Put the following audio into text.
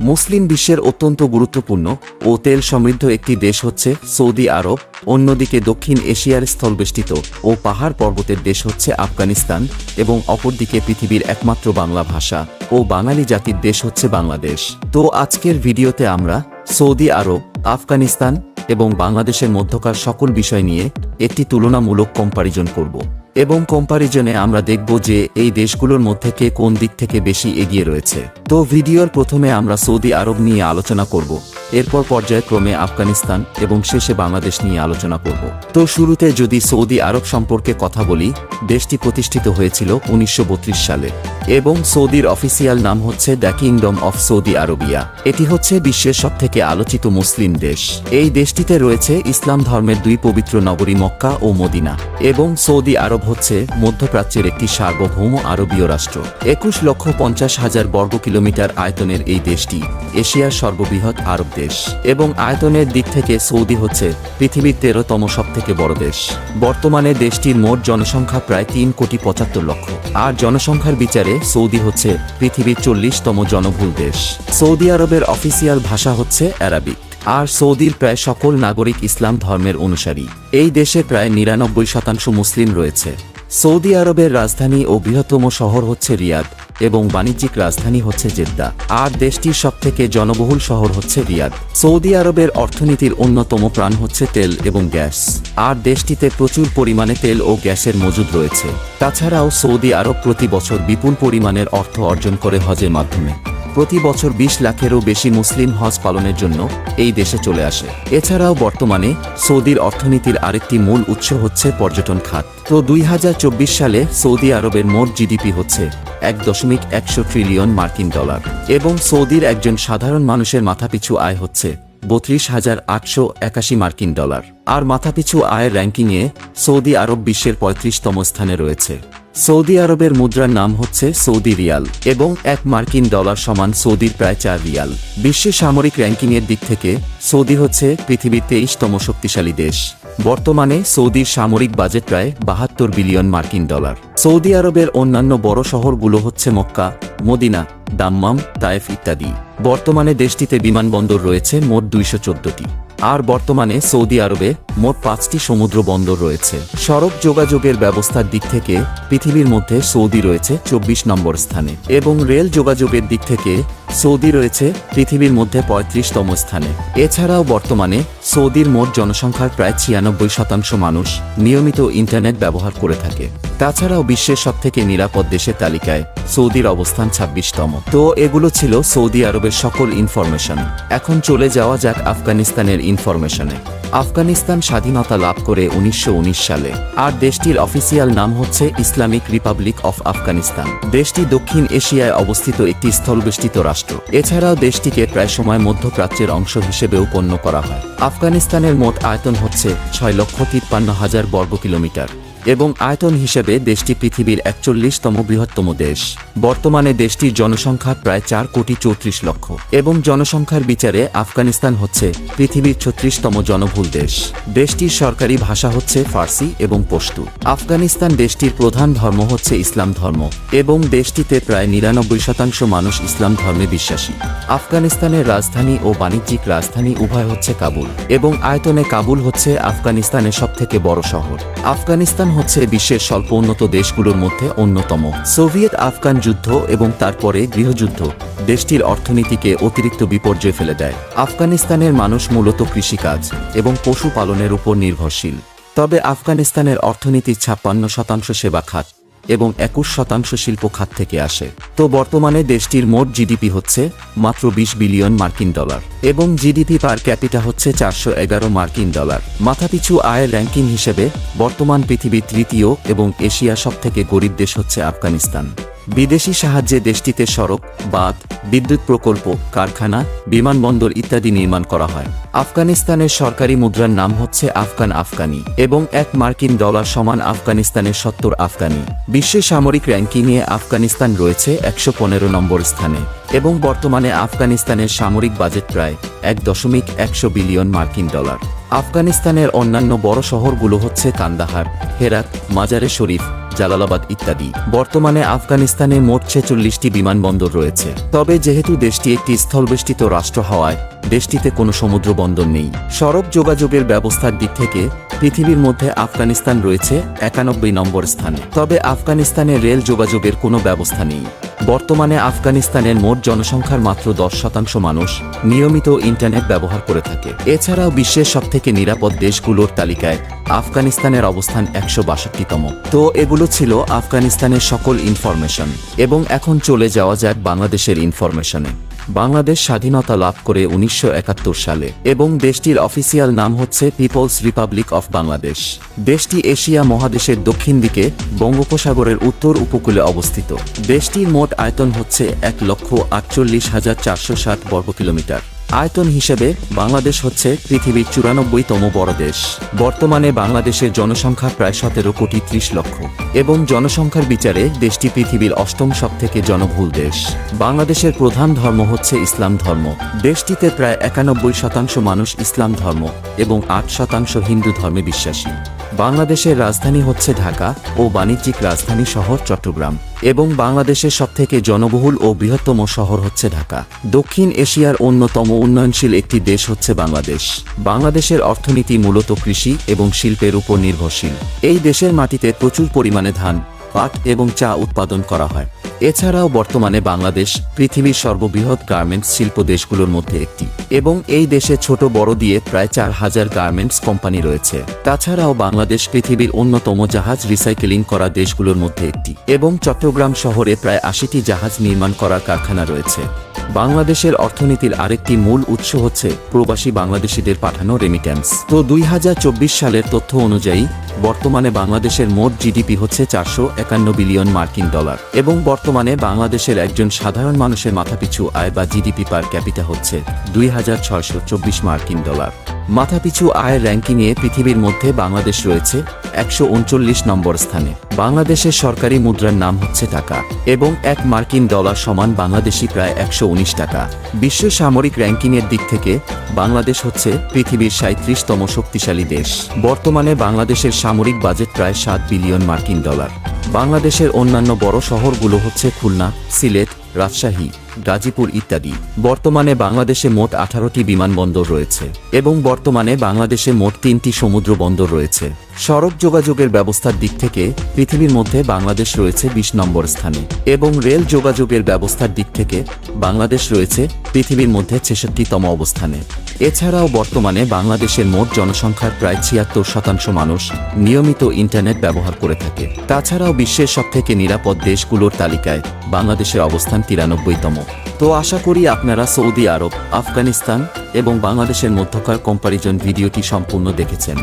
মুসলিম বিশ্বের অত্যন্ত গুরুত্বপূর্ণ ও তেল সমৃদ্ধ একটি দেশ হচ্ছে সৌদি আরব, অন্যদিকে দক্ষিণ এশিয়ার স্থলবেষ্টিত ও পাহাড় পর্বতের দেশ হচ্ছে আফগানিস্তান এবং অপরদিকে পৃথিবীর একমাত্র বাংলা ভাষা ও বাঙালি জাতির দেশ হচ্ছে বাংলাদেশ। তো আজকের ভিডিওতে আমরা সৌদি আরব, আফগানিস্তান এবং বাংলাদেশের মধ্যকার সকল বিষয় নিয়ে একটি তুলনামূলক কম্পারিজন করব। এবং কম্পারিজনে আমরা দেখব যে এই দেশগুলোর মধ্যে কে কোন দিক থেকে বেশি এগিয়ে রয়েছে। তো ভিডিওর প্রথমে আমরা সৌদি আরব নিয়ে আলোচনা করব। এরপর পর্যায়ক্রমে আফগানিস্তান এবং শেষে বাংলাদেশ নিয়ে আলোচনা করব। তো শুরুতে যদি সৌদি আরব সম্পর্কে কথা বলি, দেশটি প্রতিষ্ঠিত হয়েছিল উনিশশো বত্রিশ সালে এবং সৌদির অফিসিয়াল নাম হচ্ছে the kingdom of Saudi Arabia. এটি হচ্ছে বিশ্বের সবথেকে আলোচিত মুসলিম দেশ। এই দেশটিতে রয়েছে ইসলাম ধর্মের দুই পবিত্র নগরী মক্কা ও মদিনা এবং সৌদি আরব হচ্ছে মধ্যপ্রাচ্যের একটি সার্বভৌম আরবীয় রাষ্ট্র। একুশ লক্ষ পঞ্চাশ হাজার বর্গ কিলোমিটার আয়তনের এই দেশটি এশিয়ার সর্ববৃহৎ আরব দেশ। এবং আয়তনের দিক থেকে সৌদি হচ্ছে পৃথিবীর তেরোতম সবথেকে বড় দেশ। বর্তমানে দেশটির মোট জনসংখ্যা প্রায় তিন কোটি পঁচাত্তর লক্ষ। আর জনসংখ্যার বিচারে সৌদি হচ্ছে পৃথিবীর চল্লিশতম জনবহুল দেশ। সৌদি আরবের অফিসিয়াল ভাষা হচ্ছে অ্যারাবিক। আর সৌদির প্রায় সকল নাগরিক ইসলাম ধর্মের অনুসারী। এই দেশে প্রায় নিরানব্বই শতাংশ মুসলিম রয়েছে। সৌদি আরবের রাজধানী ও বৃহত্তম শহর হচ্ছে রিয়াদ এবং বাণিজ্যিক রাজধানী হচ্ছে জেদ্দা। আর দেশটির সবথেকে জনবহুল শহর হচ্ছে রিয়াদ। সৌদি আরবের অর্থনীতির অন্যতম প্রাণ হচ্ছে তেল এবং গ্যাস। আর দেশটিতে প্রচুর পরিমাণে তেল ও গ্যাসের মজুদ রয়েছে। তাছাড়াও সৌদি আরব প্রতি বছর বিপুল পরিমাণের অর্থ অর্জন করে হজের মাধ্যমে। প্রতি বছর বিশ লাখেরও বেশি মুসলিম হজ পালনের জন্য এই দেশে চলে আসে। এছাড়াও বর্তমানে সৌদির অর্থনীতির আরেকটি মূল উৎস হচ্ছে পর্যটন খাত। তো দুই হাজার চব্বিশ সালে সৌদি আরবের মোট জিডিপি হচ্ছে এক দশমিক একশো ট্রিলিয়ন মার্কিন ডলার এবং সৌদির একজন সাধারণ মানুষের মাথাপিছু আয় হচ্ছে বত্রিশ হাজার আটশো একাশি মার্কিন ডলার। আর মাথাপিছু আয়ের র্যাঙ্কিংয়ে সৌদি আরব বিশ্বের পঁয়ত্রিশতম স্থানে রয়েছে। সৌদি আরবের মুদ্রার নাম হচ্ছে সৌদি রিয়াল এবং এক মার্কিন ডলার সমান সৌদির প্রায় চার রিয়াল। বিশ্বের সামরিক র্যাঙ্কিংয়ের দিক থেকে সৌদি হচ্ছে পৃথিবীর তেইশতম শক্তিশালী দেশ। বর্তমানে সৌদির সামরিক বাজেট প্রায় বাহাত্তর বিলিয়ন মার্কিন ডলার। সৌদি আরবের অন্যান্য বড় শহরগুলো হচ্ছে মক্কা, মদিনা, দাম্মাম, তায়েফ ইত্যাদি। বর্তমানে দেশটিতে বিমানবন্দর রয়েছে মোট দুইশো চোদ্দটি। আর বর্তমানে সৌদি আরবে মোট পাঁচটি সমুদ্র বন্দর রয়েছে। সড়ক যোগাযোগের ব্যবস্থার দিক থেকে পৃথিবীর মধ্যে সৌদি রয়েছে চব্বিশ নম্বর স্থানে এবং রেল যোগাযোগের দিক থেকে সৌদি রয়েছে পৃথিবীর মধ্যে পঁয়ত্রিশতম স্থানে। এছাড়াও বর্তমানে সৌদির মোট জনসংখ্যার প্রায় ছিয়ানব্বই শতাংশ মানুষ নিয়মিত ইন্টারনেট ব্যবহার করে থাকে। তাছাড়াও বিশ্বের সবথেকে নিরাপদ দেশের তালিকায় সৌদির অবস্থান ছাব্বিশতম। তো এগুলো ছিল সৌদি আরবের সকল ইনফরমেশন। এখন চলে যাওয়া যাক আফগানিস্তানের ইনফরমেশনে। আফগানিস্তান স্বাধীনতা লাভ করে উনিশশো উনিশ সালে। আর দেশটির অফিসিয়াল নাম হচ্ছে ইসলামিক রিপাবলিক অফ আফগানিস্তান। দেশটি দক্ষিণ এশিয়ায় অবস্থিত একটি স্থলবেষ্টিত রাষ্ট্র। এছাড়াও দেশটিকে প্রায় সময় মধ্যপ্রাচ্যের অংশ হিসেবেও গণ্য করা হয়। আফগানিস্তানের মোট আয়তন হচ্ছে ছয় লক্ষ তিপ্পান্ন হাজার বর্গ কিলোমিটার এবং আয়তন হিসেবে দেশটি পৃথিবীর একচল্লিশতম বৃহত্তম দেশ। বর্তমানে দেশটির জনসংখ্যা প্রায় চার কোটি চৌত্রিশ লক্ষ এবং জনসংখ্যার বিচারে আফগানিস্তান হচ্ছে পৃথিবীর ছত্রিশতম জনবহুল দেশ। দেশটির সরকারি ভাষা হচ্ছে ফার্সি এবং পশতু। আফগানিস্তান দেশটির প্রধান ধর্ম হচ্ছে ইসলাম ধর্ম এবং দেশটিতে প্রায় নিরানব্বই শতাংশ মানুষ ইসলাম ধর্মে বিশ্বাসী। আফগানিস্তানের রাজধানী ও বাণিজ্যিক রাজধানী উভয় হচ্ছে কাবুল এবং আয়তনে কাবুল হচ্ছে আফগানিস্তানের সবথেকে বড় শহর। আফগানিস্তান হচ্ছে বিশ্বের স্বল্প উন্নত দেশগুলোর মধ্যে অন্যতম। সোভিয়েত আফগান যুদ্ধ এবং তারপরে গৃহযুদ্ধ দেশটির অর্থনীতিকে অতিরিক্ত বিপর্যয় ফেলে দেয়। আফগানিস্তানের মানুষ মূলত কৃষিকাজ এবং পশুপালনের উপর নির্ভরশীল। তবে আফগানিস্তানের অর্থনীতির ছাপ্পান্ন শতাংশ সেবা খাত। এবং একুশ শতাংশ শিল্প খাত থেকে আসে। তো বর্তমানে দেশটির মোট জিডিপি হচ্ছে মাত্র বিশ বিলিয়ন মার্কিন ডলার এবং জিডিপি পার ক্যাপিটা হচ্ছে চারশো এগারো মার্কিন ডলার। মাথাপিছু আয়ের র্যাঙ্কিং হিসেবে বর্তমান পৃথিবীর তৃতীয় এবং এশিয়া সবথেকে গরিব দেশ হচ্ছে আফগানিস্তান। বিদেশি সাহায্যে দেশটিতে সড়ক, বাঁধ, বিদ্যুৎ প্রকল্প, কারখানা, বিমানবন্দর ইত্যাদি নির্মাণ করা হয়। আফগানিস্তানের সরকারি মুদ্রার নাম হচ্ছে আফগান আফগানি এবং এক মার্কিন ডলার সমান আফগানিস্তানের সত্তর আফগানি। বিশ্বের সামরিক র্যাঙ্কিংয়ে আফগানিস্তান রয়েছে একশো পনেরো নম্বর স্থানে এবং বর্তমানে আফগানিস্তানের সামরিক বাজেট প্রায় এক দশমিক একশো বিলিয়ন মার্কিন ডলার। আফগানিস্তানের অন্যান্য বড় শহরগুলো হচ্ছে কান্দাহার, হেরাত, মাজারে শরীফ জালালাবাদ ইত্যাদি। বর্তমানে আফগানিস্তানে মোট ছেচল্লিশটি বিমানবন্দর রয়েছে। তবে যেহেতু দেশটি একটি স্থলবেষ্টিত রাষ্ট্র হওয়ায়, দেশটিতে কোনো সমুদ্র বন্দর নেই। সড়ক যোগাযোগের ব্যবস্থার দিক থেকে, পৃথিবীর মধ্যে আফগানিস্তান রয়েছে একানব্বই নম্বর স্থানে। তবে আফগানিস্তানে রেল যোগাযোগের কোনো ব্যবস্থা নেই। বর্তমানে আফগানিস্তানের মোট জনসংখ্যার মাত্র দশ শতাংশ মানুষ নিয়মিত ইন্টারনেট ব্যবহার করে থাকে। এছাড়াও বিশ্বের সবথেকে নিরাপদ দেশগুলোর তালিকায় আফগানিস্তানের অবস্থান একশো বাষট্টিতম। তো এগুলো ছিল আফগানিস্তানের সকল ইনফরমেশন, এবং এখন চলে যাওয়া যাক বাংলাদেশের ইনফরমেশনে। বাংলাদেশ স্বাধীনতা লাভ করে উনিশশো একাত্তর সালে এবং দেশটির অফিসিয়াল নাম হচ্ছে পিপলস রিপাবলিক অফ বাংলাদেশ। দেশটি এশিয়া মহাদেশের দক্ষিণ দিকে বঙ্গোপসাগরের উত্তর উপকূলে অবস্থিত। দেশটির মোট আয়তন হচ্ছে এক লক্ষ আটচল্লিশ হাজার চারশো ষাট বর্গ কিলোমিটার আয়তন হিসেবে বাংলাদেশ হচ্ছে পৃথিবীর চুরানব্বইতম বড় দেশ। বর্তমানে বাংলাদেশের জনসংখ্যা প্রায় সতেরো কোটি ত্রিশ লক্ষ। এবং জনসংখ্যার বিচারে দেশটি পৃথিবীর অষ্টম সব থেকে জনবহুল দেশ। বাংলাদেশের প্রধান ধর্ম হচ্ছে ইসলাম ধর্ম। দেশটিতে প্রায় একানব্বই শতাংশ মানুষ ইসলাম ধর্ম এবং আট শতাংশ হিন্দু ধর্মে বিশ্বাসী। বাংলাদেশের রাজধানী হচ্ছে ঢাকা ও বাণিজ্যিক রাজধানী শহর চট্টগ্রাম এবং বাংলাদেশের সবথেকে জনবহুল ও বৃহত্তম শহর হচ্ছে ঢাকা। দক্ষিণ এশিয়ার অন্যতম উন্নয়নশীল একটি দেশ হচ্ছে বাংলাদেশ। বাংলাদেশের অর্থনীতি মূলত কৃষি এবং শিল্পের উপর নির্ভরশীল। এই দেশের মাটিতে প্রচুর পরিমাণে ধান, পাট এবং চা উৎপাদন করা হয়। এছাড়াও বর্তমানে বাংলাদেশ পৃথিবীর সর্ববৃহৎ গার্মেন্টস শিল্প দেশগুলোর মধ্যে একটি। এবং এই দেশে ছোট বড় দিয়ে প্রায় চার হাজার গার্মেন্টস কোম্পানি রয়েছে। তাছাড়াও বাংলাদেশ পৃথিবীর অন্যতম জাহাজ রিসাইকেলিং করা দেশগুলোর মধ্যে একটি। এবং চট্টগ্রাম শহরে প্রায় আশিটি জাহাজ নির্মাণ করার কারখানা রয়েছে। বাংলাদেশের অর্থনীতির আরেকটি মূল উৎস হচ্ছে প্রবাসী বাংলাদেশিদের পাঠানো রেমিট্যান্স তো দুই হাজার চব্বিশ সালের তথ্য অনুযায়ী, বর্তমানে বাংলাদেশের মোট জিডিপি হচ্ছে চারশো একান্ন বিলিয়ন মার্কিন ডলার। এবং বর্তমানে বাংলাদেশের একজন সাধারণ মানুষের মাথাপিছু আয় বা জিডিপি পার ক্যাপিটা হচ্ছে দুই হাজার ছয়শো চব্বিশ মার্কিন ডলার। মাথাপিছু আয়ের র্যাঙ্কিংয়ে পৃথিবীর মধ্যে বাংলাদেশ রয়েছে একশো উনচল্লিশ নম্বর স্থানে। বাংলাদেশের সরকারি মুদ্রার নাম হচ্ছে টাকা এবং এক মার্কিন ডলার সমান বাংলাদেশি প্রায় একশো উনিশ টাকা। বিশ্ব সামরিক র্যাঙ্কিংয়ের দিক থেকে বাংলাদেশ হচ্ছে পৃথিবীর সাঁত্রিশতম শক্তিশালী দেশ। বর্তমানে বাংলাদেশের সামরিক বাজেট প্রায় সাত বিলিয়ন মার্কিন ডলার। বাংলাদেশের অন্যান্য বড় শহরগুলো হচ্ছে খুলনা, সিলেট, রাজশাহী। গাজীপুর ইত্যাদি। বর্তমানে বাংলাদেশে মোট আঠারোটি বিমানবন্দর রয়েছে এবং বর্তমানে বাংলাদেশে মোট তিনটি সমুদ্র বন্দর রয়েছে। সড়ক যোগাযোগের ব্যবস্থার দিক থেকে পৃথিবীর মধ্যে বাংলাদেশ রয়েছে বিশ নম্বর স্থানে এবং রেল যোগাযোগের ব্যবস্থার দিক থেকে বাংলাদেশ রয়েছে পৃথিবীর মধ্যে ছেষট্টিতম অবস্থানে। এছাড়াও বর্তমানে বাংলাদেশের মোট জনসংখ্যার প্রায় ছিয়াত্তর শতাংশ মানুষ নিয়মিত ইন্টারনেট ব্যবহার করে থাকে। তাছাড়াও বিশ্বের সবথেকে নিরাপদ দেশগুলোর তালিকায় বাংলাদেশের অবস্থান তিরানব্বইতম। তো আশা করি আপনারা সৌদি আরব আফগানিস্তান এবং বাংলাদেশের মধ্যকার কম্পারিজন ভিডিওটি সম্পূর্ণ দেখেছেন।